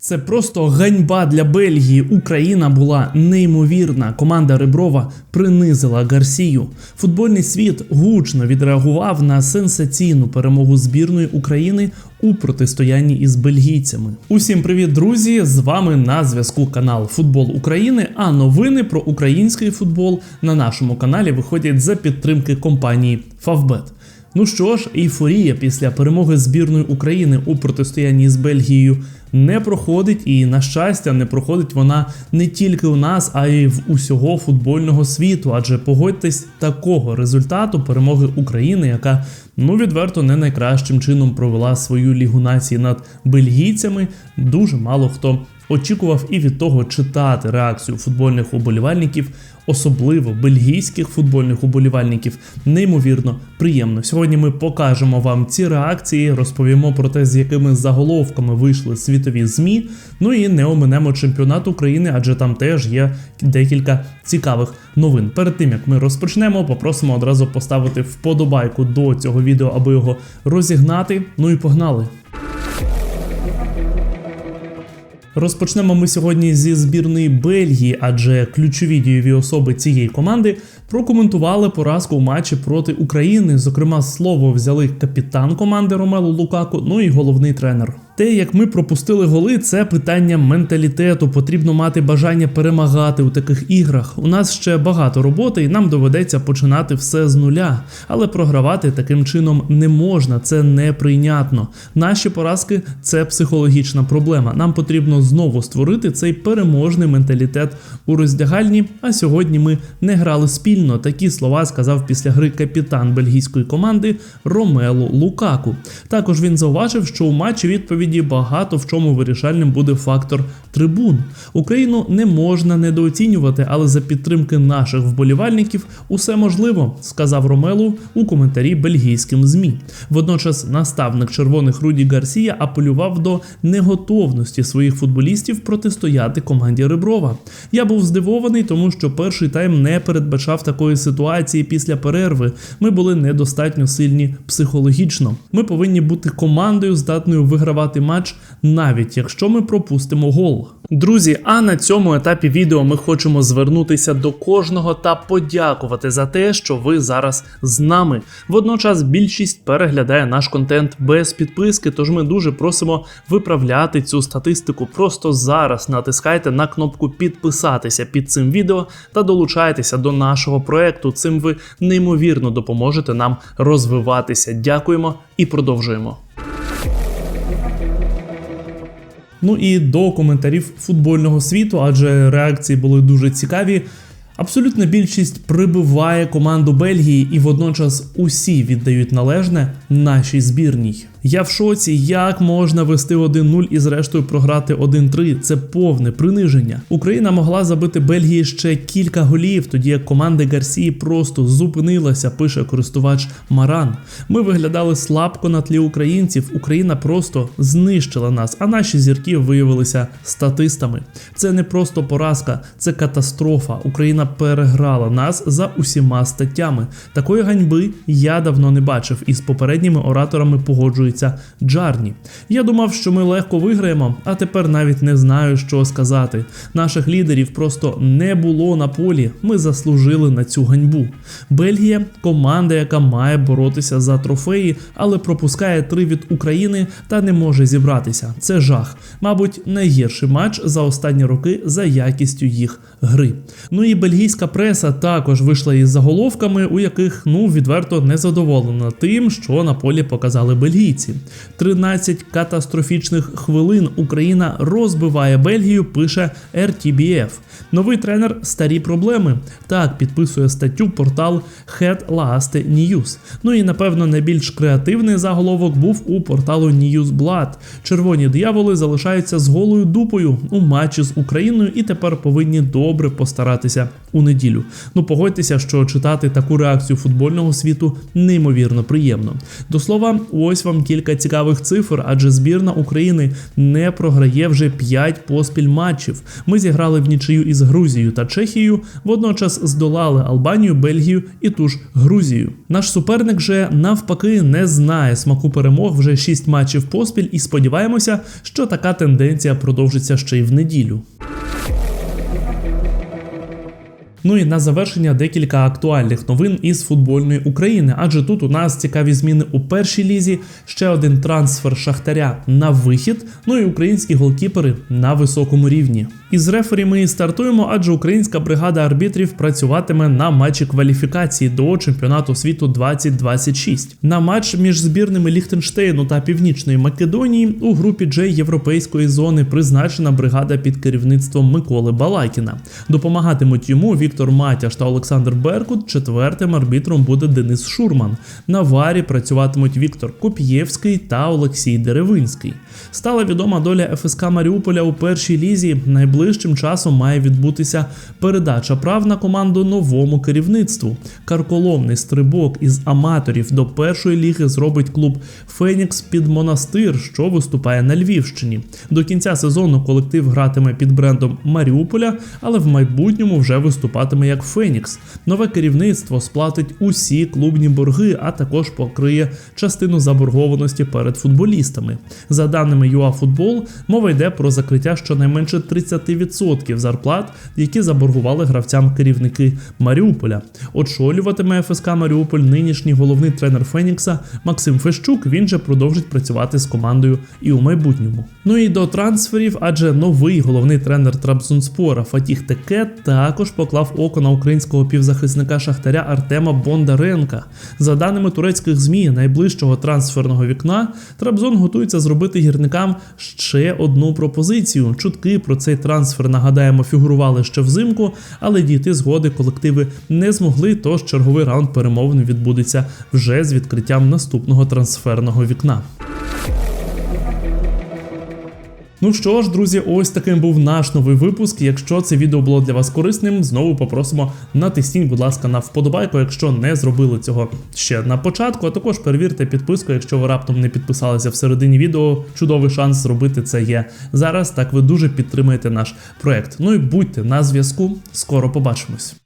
Це просто ганьба для Бельгії. Україна була неймовірна. Команда Реброва принизила Гарсію. Футбольний світ гучно відреагував на сенсаційну перемогу збірної України у протистоянні із бельгійцями. Усім привіт, друзі! З вами на зв'язку канал Футбол України. А новини про український футбол на нашому каналі виходять за підтримки компанії Favbet. Ну що ж, ейфорія після перемоги збірної України у протистоянні з Бельгією не проходить, і на щастя, не проходить вона не тільки у нас, а й в усього футбольного світу. Адже погодьтесь, такого результату перемоги України, яка ну відверто не найкращим чином провела свою лігу нації над бельгійцями, дуже мало хто очікував і від того читати реакцію футбольних уболівальників, особливо бельгійських футбольних уболівальників, неймовірно приємно. Сьогодні ми покажемо вам ці реакції, розповімо про те, з якими заголовками вийшли світові змі. Ну і не оминемо чемпіонат України, адже там теж є декілька цікавих новин. Перед тим як ми розпочнемо, попросимо одразу поставити вподобайку до цього відео, аби його розігнати. Ну і погнали! Розпочнемо ми сьогодні зі збірної Бельгії, адже ключові дієві особи цієї команди прокоментували поразку у матчі проти України. Зокрема, слово взяли капітан команди Ромелу Лукаку, ну і головний тренер. Те, як ми пропустили голи, це питання менталітету. Потрібно мати бажання перемагати у таких іграх. У нас ще багато роботи, і нам доведеться починати все з нуля. Але програвати таким чином не можна, це неприйнятно. Наші поразки це психологічна проблема. Нам потрібно знову створити цей переможний менталітет у роздягальні. А сьогодні ми не грали спільно. Такі слова сказав після гри капітан бельгійської команди Ромело Лукаку. Також він зауважив, що у матчі відповіді багато в чому вирішальним буде фактор трибун. Україну не можна недооцінювати, але за підтримки наших вболівальників усе можливо, сказав Ромелу у коментарі бельгійським змі. Водночас наставник червоних Руді Гарсія апелював до неготовності своїх футболістів протистояти команді Реброва. Я був здивований, тому що перший тайм не передбачав такої ситуації після перерви. Ми були недостатньо сильні психологічно. Ми повинні бути командою, здатною вигравати матч, навіть якщо ми пропустимо гол. Друзі, а на цьому етапі відео ми хочемо звернутися до кожного та подякувати за те, що ви зараз з нами. Водночас більшість переглядає наш контент без підписки, тож ми дуже просимо виправляти цю статистику. Просто зараз натискайте на кнопку підписатися під цим відео та долучайтеся до нашого проекту. Цим ви неймовірно допоможете нам розвиватися. Дякуємо і продовжуємо. Ну і до коментарів футбольного світу, адже реакції були дуже цікаві. Абсолютна більшість прибиває команду Бельгії, і водночас усі віддають належне нашій збірній. Я в шоці, як можна вести 1-0 і зрештою програти 1-3. Це повне приниження. Україна могла забити Бельгії ще кілька голів, тоді як команда Гарсії просто зупинилася, пише користувач Маран. Ми виглядали слабко на тлі українців. Україна просто знищила нас, а наші зірки виявилися статистами. Це не просто поразка, це катастрофа. Україна переграла нас за усіма статтями. Такої ганьби я давно не бачив, і з попередніми ораторами погоджується Джарні. Я думав, що ми легко виграємо, а тепер навіть не знаю, що сказати. Наших лідерів просто не було на полі. Ми заслужили на цю ганьбу. Бельгія команда, яка має боротися за трофеї, але пропускає три від України та не може зібратися. Це жах. Мабуть, найгірший матч за останні роки за якістю їх гри. Ну і бельгійська преса також вийшла із заголовками, у яких ну відверто не задоволена тим, що на полі показали бельгійці. 13 катастрофічних хвилин Україна розбиває Бельгію, пише RTBF. Новий тренер старі проблеми. Так підписує статтю портал Head Last News. Ну і напевно найбільш креативний заголовок був у порталу Newsblad. Червоні дияволи залишаються з голою дупою у матчі з Україною і тепер повинні добре постаратися у неділю. Ну погодьтеся, що читати таку реакцію футбольного світу неймовірно приємно. До слова, ось вам кілька цікавих цифр, адже збірна України не програє вже 5 поспіль матчів. Ми зіграли в нічию із Грузією та Чехією, водночас здолали Албанію, Бельгію і ту ж Грузію. Наш суперник же навпаки не знає смаку перемог вже 6 матчів поспіль, і сподіваємося, що така тенденція продовжиться ще й в неділю. Ну і на завершення декілька актуальних новин із футбольної України, адже тут у нас цікаві зміни у першій лізі, ще один трансфер Шахтаря на вихід, ну і українські голкіпери на високому рівні. Із рефері ми і стартуємо, адже українська бригада арбітрів працюватиме на матчі кваліфікації до чемпіонату світу 2026. На матч між збірними Ліхтенштейну та Північної Македонії у групі Джей європейської зони призначена бригада під керівництвом Миколи Балакіна. Допомагатимуть йому Віктор Матяш та Олександр Беркут. Четвертим арбітром буде Денис Шурман. На варі працюватимуть Віктор Коп'євський та Олексій Деревинський. Стала відома доля ФСК Маріуполя у першій лізі. Найближчим часом має відбутися передача прав на команду новому керівництву. Карколомний стрибок із аматорів до першої ліги зробить клуб Фенікс під монастир, що виступає на Львівщині. До кінця сезону колектив гратиме під брендом Маріуполя, але в майбутньому вже виступатиме як Фенікс. Нове керівництво сплатить усі клубні борги, а також покриє частину заборгованості перед футболістами. За даними ЮАФутбол, мова йде про закриття щонайменше 30% зарплат, які заборгували гравцям керівники Маріуполя. Очолюватиме ФСК Маріуполь нинішній головний тренер Фенікса Максим Фещук. Він же продовжить працювати з командою і у майбутньому. Ну і до трансферів, адже новий головний тренер Трабзонспора Фатіх Теке також поклав око на українського півзахисника Шахтаря Артема Бондаренка. За даними турецьких змі, найближчого трансферного вікна Трабзон готується зробити гірникам ще одну пропозицію. Чутки про цей трансфер нагадаємо фігурували ще взимку, але дійти згоди колективи не змогли. Тож черговий раунд перемовин відбудеться вже з відкриттям наступного трансферного вікна. Ну що ж, друзі, ось таким був наш новий випуск. Якщо це відео було для вас корисним, знову попросимо натисніть, будь ласка, на вподобайку, якщо не зробили цього ще на початку. А також перевірте підписку, якщо ви раптом не підписалися всередині відео. Чудовий шанс зробити це є зараз. Так ви дуже підтримаєте наш проект. Ну і будьте на зв'язку. Скоро побачимось.